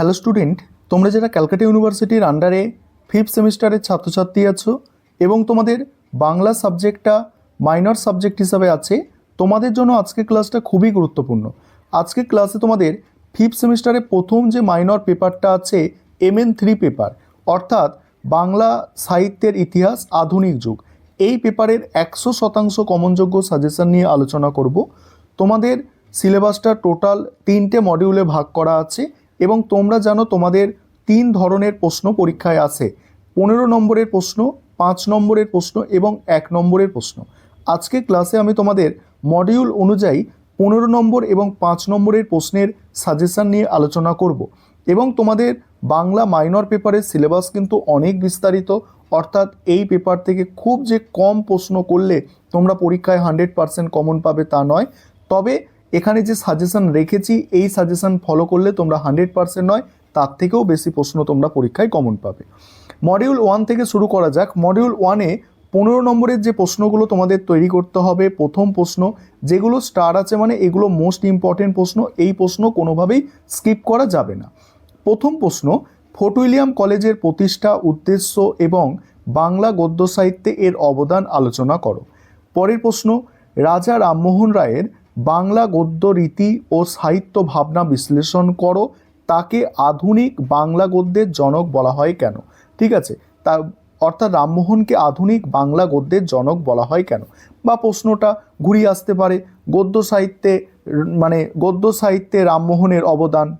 Hello student তোমরা যারা ক্যালকাটা ইউনিভার্সিটির আন্ডারে ফিফথ সেমিস্টারের ছাত্রছাত্রী আছো এবং তোমাদের বাংলা সাবজেক্টটা মাইনর সাবজেক্ট হিসাবে আছে, তোমাদের জন্য আজকের ক্লাসটা খুবই গুরুত্বপূর্ণ। আজকের ক্লাসে তোমাদের ফিফথ সেমিস্টারে প্রথম যে মাইনর পেপারটা আছে এম এন থ্রি পেপার অর্থাৎ বাংলা সাহিত্যের ইতিহাস আধুনিক যুগ। এই পেপারের একশো শতাংশ কমনযোগ্য সাজেশন নিয়ে আলোচনা করব। তোমাদের সিলেবাসটা টোটাল তিনটে মডিউলে ভাগ করা আছে। এবং তোমরা জানো তোমাদের তিন ধরনের প্রশ্ন পরীক্ষায় আসে পনেরো নম্বরের প্রশ্ন, পাঁচ নম্বরের প্রশ্ন এবং এক নম্বরের প্রশ্ন। আজকে ক্লাসে আমি তোমাদের মডিউল অনুযায়ী পনেরো নম্বর এবং পাঁচ নম্বরের প্রশ্নের সাজেশন নিয়ে আলোচনা করব। এবং তোমাদের বাংলা মাইনর পেপারের সিলেবাস কিন্তু অনেক বিস্তারিত, অর্থাৎ এই পেপার থেকে খুব যে কম প্রশ্ন করলে তোমরা পরীক্ষায় হান্ড্রেড পার্সেন্ট কমন পাবে তা নয়। তবে এখানে যে সাজেশন রেখেছি, এই সাজেশন ফলো করলে তোমরা হান্ড্রেড পার্সেন্ট নয়, তার থেকেও বেশি প্রশ্ন তোমরা পরীক্ষায় কমন পাবে। মডিউল ওয়ান থেকে শুরু করা যাক। মডিউল ওয়ানে পনেরো নম্বরের যে প্রশ্নগুলো তোমাদের তৈরি করতে হবে, প্রথম প্রশ্ন, যেগুলো স্টার আছে মানে এগুলো মোস্ট ইম্পর্টেন্ট প্রশ্ন, এই প্রশ্ন কোনোভাবেই স্কিপ করা যাবে না। প্রথম প্রশ্ন, ফোর্ট উইলিয়াম কলেজের প্রতিষ্ঠা উদ্দেশ্য এবং বাংলা গদ্য সাহিত্যে এর অবদান আলোচনা করো। পরের প্রশ্ন, রাজা রামমোহন রায়ের বাংলা গদ্য রীতি ও সাহিত্য ভাবনা বিশ্লেষণ করো। তাকে আধুনিক বাংলা গদ্যের জনক বলা হয় কেন? ঠিক আছে? তা অর্থাৎ রামমোহনকে আধুনিক বাংলা গদ্যের জনক বলা হয় কেন? বা প্রশ্নটা ঘুরিয়ে আসতে পারে, গদ্য সাহিত্যে মানে গদ্য সাহিত্যে রামমোহনের অবদান।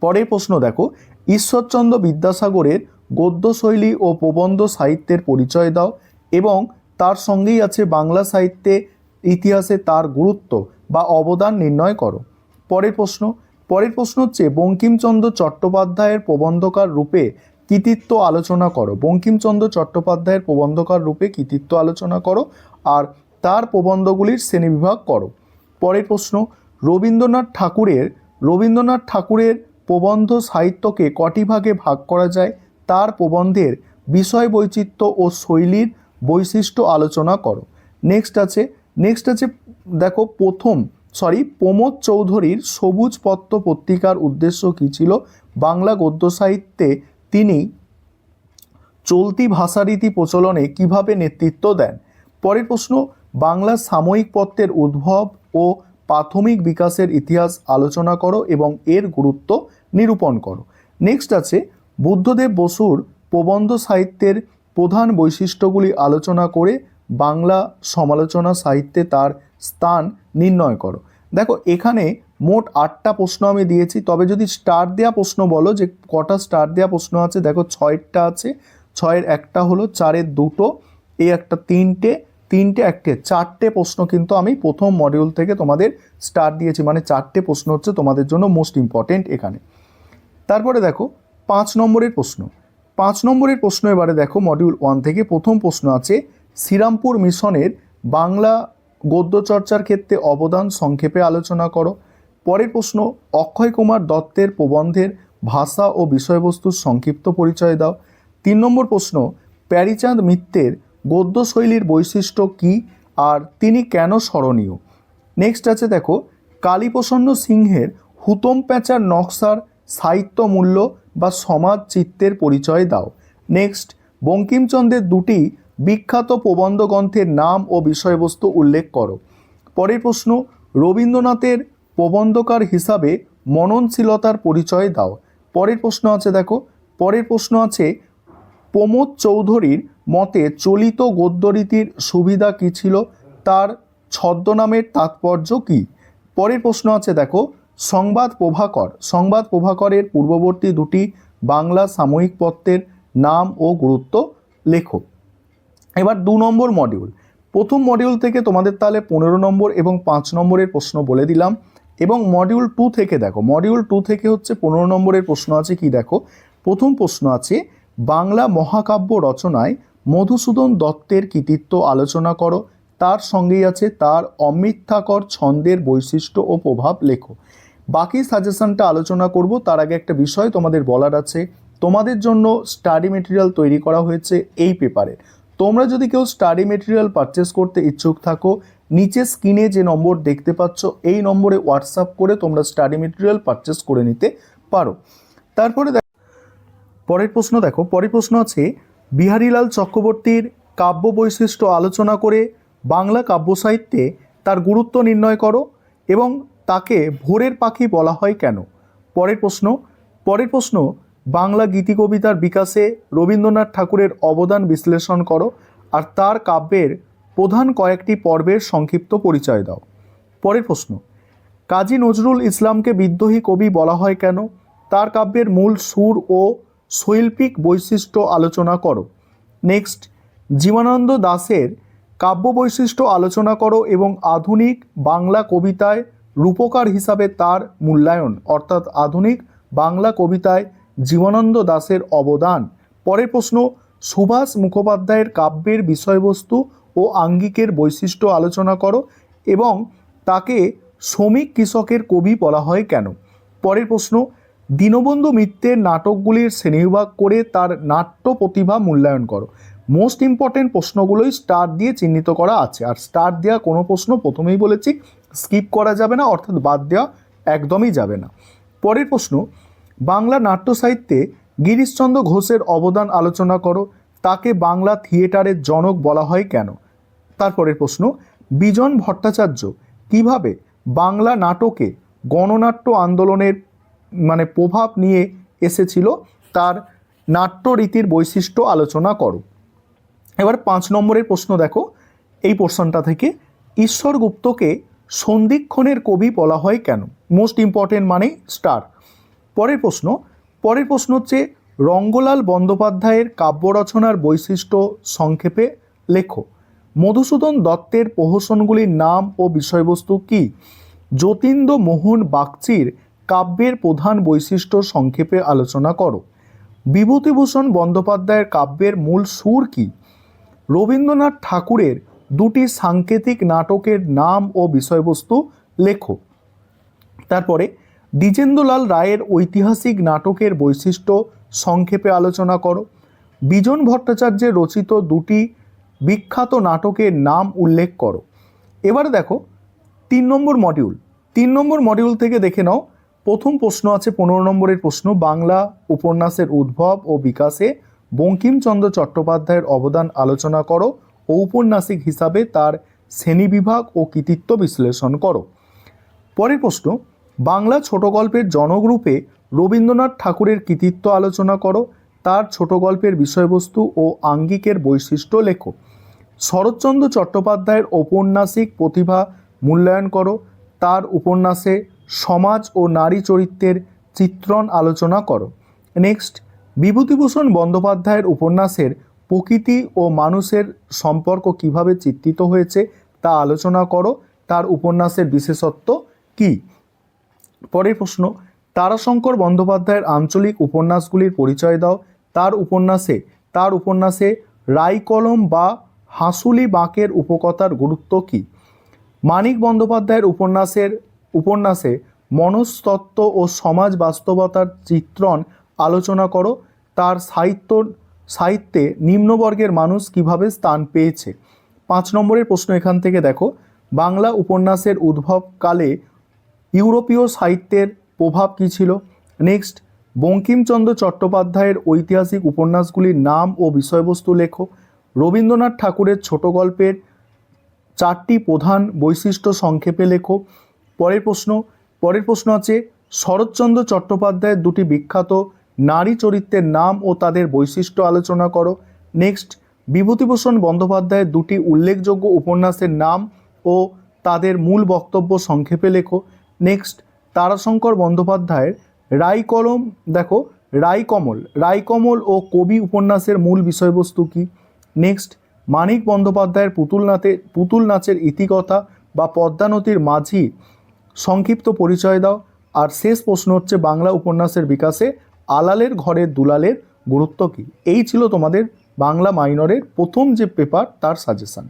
পরের প্রশ্ন দেখো, ঈশ্বরচন্দ্র বিদ্যাসাগরের গদ্যশৈলী ও প্রবন্ধ সাহিত্যের পরিচয় দাও এবং তার সঙ্গেই আছে বাংলা সাহিত্যে ইতিহাসে তার গুরুত্ব বা অবদান নির্ণয় করো। পরের প্রশ্ন পরের প্রশ্ন হচ্ছে বঙ্কিমচন্দ্র চট্টোপাধ্যায়ের প্রবন্ধকার রূপে কৃতিত্ব আলোচনা করো। বঙ্কিমচন্দ্র চট্টোপাধ্যায়ের প্রবন্ধকার রূপে কৃতিত্ব আলোচনা করো আর তার প্রবন্ধগুলির শ্রেণীবিভাগ করো। পরের প্রশ্ন, রবীন্দ্রনাথ ঠাকুরের রবীন্দ্রনাথ ঠাকুরের প্রবন্ধ সাহিত্যকে কটি ভাগে ভাগ করা যায়? তার প্রবন্ধের বিষয় বৈচিত্র্য ও শৈলীর বৈশিষ্ট্য আলোচনা করো। নেক্সট আছে নেক্সট আছে দেখো, প্রথম সরি প্রমোদ চৌধুরীর সবুজ পত্র পত্রিকার উদ্দেশ্য কী ছিল? বাংলা গদ্য সাহিত্যে তিনি চলতি ভাষারীতি প্রচলনে কীভাবে নেতৃত্ব দেন? পরের প্রশ্ন, বাংলা সাময়িক পত্রের উদ্ভব ও প্রাথমিক বিকাশের ইতিহাস আলোচনা করো এবং এর গুরুত্ব নিরূপণ করো। নেক্সট আছে, বুদ্ধদেব বসুর প্রবন্ধ সাহিত্যের প্রধান বৈশিষ্ট্যগুলি আলোচনা করে বাংলা সমালোচনা সাহিত্যে তার স্থান নির্ণয় করো। দেখো, এখানে মোট আটটা প্রশ্ন আমি দিয়েছি, তবে যদি স্টার দেওয়া প্রশ্ন বলো যে কটা স্টার দেওয়া প্রশ্ন আছে, দেখো ছয়টা আছে, ছয়ের একটা হলো, চারের দুটো এই একটা তিনটে তিনটে একটা, চারটে প্রশ্ন কিন্তু আমি প্রথম মডিউল থেকে তোমাদের স্টার দিয়েছি মানে চারটে প্রশ্ন হচ্ছে তোমাদের জন্য মোস্ট ইম্পর্টেন্ট এখানে। তারপরে দেখো, পাঁচ নম্বরের প্রশ্ন। পাঁচ নম্বরের প্রশ্ন এবারে দেখো মডিউল ওয়ান থেকে প্রথম প্রশ্ন আছে শ্রীরামপুর মিশনের বাংলা গদ্যচর্চার ক্ষেত্রে অবদান সংক্ষেপে আলোচনা করো। পরের প্রশ্ন, অক্ষয় কুমার দত্তের প্রবন্ধের ভাষা ও বিষয়বস্তুর সংক্ষিপ্ত পরিচয় দাও। তিন নম্বর প্রশ্ন, প্যারিচাঁদ মিত্রের গদ্য শৈলীর বৈশিষ্ট্য কী আর তিনি কেন স্মরণীয়? নেক্সট আছে দেখো, কালীপ্রসন্ন সিংহের হুতম প্যাঁচার নকশার সাহিত্য মূল্য বা সমাজ চিত্তের পরিচয় দাও। নেক্সট বঙ্কিমচন্দ্রের দুটি বিখ্যাত প্রবন্ধ গ্রন্থের নাম ও বিষয়বস্তু উল্লেখ করো। পরের প্রশ্ন, রবীন্দ্রনাথের প্রবন্ধকার হিসাবে মননশীলতার পরিচয় দাও। পরের প্রশ্ন আছে, দেখো। পরের প্রশ্ন আছে, প্রমোদ চৌধুরীর মতে চলিত গদ্যরীতির সুবিধা কী ছিল? তার ছদ্মনামের তাৎপর্য কী? পরের প্রশ্ন আছে, দেখো। সংবাদ প্রভাকর। সংবাদ প্রভাকরের পূর্ববর্তী দুটি বাংলা সাময়িক পত্রের নাম ও গুরুত্ব লেখো। এবার দু নম্বর মডিউল প্রথম মডিউল থেকে তোমাদের তাহলে পনেরো নম্বর এবং পাঁচ নম্বরের প্রশ্ন বলে দিলাম। এবং মডিউল টু থেকে দেখো মডিউল টু থেকে হচ্ছে পনেরো নম্বরের প্রশ্ন আছে কি দেখো? প্রথম প্রশ্ন আছে, বাংলা মহাকাব্য রচনায় মধুসূদন দত্তের কৃতিত্ব আলোচনা করো। তার সঙ্গেই আছে তার অমিথ্যাকর ছন্দের বৈশিষ্ট্য ও প্রভাব লেখো। বাকি সাজেশনটা আলোচনা করব, তার আগে একটা বিষয় তোমাদের বলার আছে। তোমাদের জন্য স্টাডি মেটেরিয়াল তৈরি করা হয়েছে এই পেপারে তোমরা যদি কেউ স্টাডি মেটেরিয়াল পারচেস করতে ইচ্ছুক থাকো, নিচে স্ক্রিনে যে নম্বর দেখতে পাচ্ছ, এই নম্বরে হোয়াটসঅ্যাপ করে তোমরা স্টাডি মেটেরিয়াল পারচেস করে নিতে পারো। তারপরে দেখ- পরের প্রশ্ন দেখো, পরের প্রশ্ন আছে, বিহারীলাল চক্রবর্তীর কাব্য বৈশিষ্ট্য আলোচনা করে বাংলা কাব্য সাহিত্যে তার গুরুত্ব নির্ণয় করো এবং তাকে ভোরের পাখি বলা হয় কেন? পরের প্রশ্ন পরের প্রশ্ন বাংলা গীতি কবিতার বিকাশে রবীন্দ্রনাথ ঠাকুরের অবদান বিশ্লেষণ করো আর তার কাব্যের প্রধান কয়েকটি পর্বের সংক্ষিপ্ত পরিচয় দাও। পরের প্রশ্ন, কাজী নজরুল ইসলামকে বিদ্রোহী কবি বলা হয় কেন? তার কাব্যের মূল সুর ও শৈল্পিক বৈশিষ্ট্য আলোচনা করো। নেক্সট, জীবনানন্দ দাশের কাব্য বৈশিষ্ট্য আলোচনা করো এবং আধুনিক বাংলা কবিতায় রূপকার হিসাবে তার মূল্যায়ন, অর্থাৎ আধুনিক বাংলা কবিতায় জীবনানন্দ দাশের অবদান। পরের প্রশ্ন, সুভাষ মুখোপাধ্যায়ের কাব্যের বিষয়বস্তু ও আঙ্গিকের বৈশিষ্ট্য আলোচনা করো এবং তাকে শ্রমিক কৃষকের কবি বলা হয় কেন? পরের প্রশ্ন, দীনবন্ধু মিত্রের নাটকগুলির শ্রেণীবিভাগ করে তার নাট্য প্রতিভা মূল্যায়ন করো। মোস্ট ইম্পর্টেন্ট প্রশ্নগুলোই স্টার দিয়ে চিহ্নিত করা আছে। আর স্টার দেওয়া কোনো প্রশ্ন প্রথমেই বলেছি, স্কিপ করা যাবে না, অর্থাৎ বাদ দেওয়া একদমই যাবে না। পরের প্রশ্ন বাংলা নাট্য সাহিত্যে গিরিশচন্দ্র ঘোষের অবদান আলোচনা করো, তাকে বাংলা থিয়েটারের জনক বলা হয় কেন? তারপরের প্রশ্ন, বিজন ভট্টাচার্য কীভাবে বাংলা নাটকে গণনাট্য আন্দোলনের মানে প্রভাব নিয়ে এসেছিল, তার নাট্যরীতির বৈশিষ্ট্য আলোচনা করো। এবার পাঁচ নম্বরের প্রশ্ন দেখো, এই পোর্শনটা থেকে ঈশ্বর গুপ্তকে সন্ধিক্ষণের কবি বলা হয় কেন? মোস্ট ইম্পর্টেন্ট মানে স্টার পরের প্রশ্ন পরের প্রশ্ন হচ্ছে রঙ্গলাল বন্দ্যোপাধ্যায়ের কাব্য রচনার বৈশিষ্ট্য সংক্ষেপে লেখো। মধুসূদন দত্তের প্রহসনগুলির নাম ও বিষয়বস্তু কি? যতীন্দ্র মোহন বাগচির কাব্যের প্রধান বৈশিষ্ট্য সংক্ষেপে আলোচনা করো। বিভূতিভূষণ বন্দ্যোপাধ্যায়ের কাব্যের মূল সুর কি? রবীন্দ্রনাথ ঠাকুরের দুটি সাংকেতিক নাটকের নাম ও বিষয়বস্তু লেখো। তারপরে দ্বিজেন্দ্রলাল রায়ের ঐতিহাসিক নাটকের বৈশিষ্ট্য সংক্ষেপে আলোচনা করো। বিজন ভট্টাচার্যের রচিত দুটি বিখ্যাত নাটকের নাম উল্লেখ করো। এবার দেখো, তিন নম্বর মডিউল তিন নম্বর মডিউল থেকে দেখে নাও, প্রথম প্রশ্ন আছে পনেরো নম্বরের প্রশ্ন, বাংলা উপন্যাসের উদ্ভব ও বিকাশে বঙ্কিমচন্দ্র চট্টোপাধ্যায়ের অবদান আলোচনা করো ঔপন্যাসিক হিসাবে তার শ্রেণীবিভাগ ও কৃতিত্ব বিশ্লেষণ করো। পরের প্রশ্ন বাংলা ছোট গল্পের জনকরূপে রবীন্দ্রনাথ ঠাকুরের কৃতিত্ব আলোচনা করো, তার ছোট গল্পের বিষয়বস্তু ও আঙ্গিকের বৈশিষ্ট্য লেখো। শরৎচন্দ্র চট্টোপাধ্যায়ের ঔপন্যাসিক প্রতিভা মূল্যায়ন করো, তার উপন্যাসে সমাজ ও নারী চরিত্রের চিত্রণ আলোচনা করো। নেক্সট, বিভূতিভূষণ বন্দ্যোপাধ্যায়ের উপন্যাসের প্রকৃতি ও মানুষের সম্পর্ক কীভাবে চিত্রিত হয়েছে তা আলোচনা করো, তার উপন্যাসের বিশেষত্ব কী? পরের প্রশ্ন, তারাশঙ্কর বন্দ্যোপাধ্যায়ের আঞ্চলিক উপন্যাসগুলির পরিচয় দাও। তার উপন্যাসে তার উপন্যাসে রাইকলম বা হাঁসুলি বাঁকের উপকথার গুরুত্ব কী? মানিক বন্দ্যোপাধ্যায়ের উপন্যাসের, উপন্যাসে মনস্তত্ত্ব ও সমাজ বাস্তবতার চিত্রণ আলোচনা করো। তার সাহিত্য, সাহিত্যে নিম্নবর্গের মানুষ কীভাবে স্থান পেয়েছে? পাঁচ নম্বরের প্রশ্ন এখান থেকে দেখো। বাংলা উপন্যাসের উদ্ভবকালে ইউরোপীয় সাহিত্যের প্রভাব কী ছিল? নেক্সট বঙ্কিমচন্দ্র চট্টোপাধ্যায়ের ঐতিহাসিক উপন্যাসগুলির নাম ও বিষয়বস্তু লেখো। রবীন্দ্রনাথ ঠাকুরের ছোট গল্পের চারটি প্রধান বৈশিষ্ট্য সংক্ষেপে লেখো। পরের প্রশ্ন পরের প্রশ্ন আছে, শরৎচন্দ্র চট্টোপাধ্যায়ের দুটি বিখ্যাত নারী চরিত্রের নাম ও তাদের বৈশিষ্ট্য আলোচনা করো। নেক্সট বিভূতিভূষণ বন্দ্যোপাধ্যায়ের দুটি উল্লেখযোগ্য উপন্যাসের নাম ও তাদের মূল বক্তব্য সংক্ষেপে লেখো। নেক্সট তারাশঙ্কর বন্দ্যোপাধ্যায়ের রাইকলম দেখো রাইকমল রাইকমল ও কবি উপন্যাসের মূল বিষয়বস্তু কী? নেক্সট মানিক বন্দ্যোপাধ্যায়ের পুতুল নাচে পুতুল নাচের ইতিকথা বা পদ্মা নদীর মাঝি সংক্ষিপ্ত পরিচয় দাও। আর শেষ প্রশ্ন হচ্ছে, বাংলা উপন্যাসের বিকাশে আলালের ঘরের দুলালের গুরুত্ব কী? এই ছিল তোমাদের বাংলা মাইনরের প্রথম যে পেপার, তার সাজেশন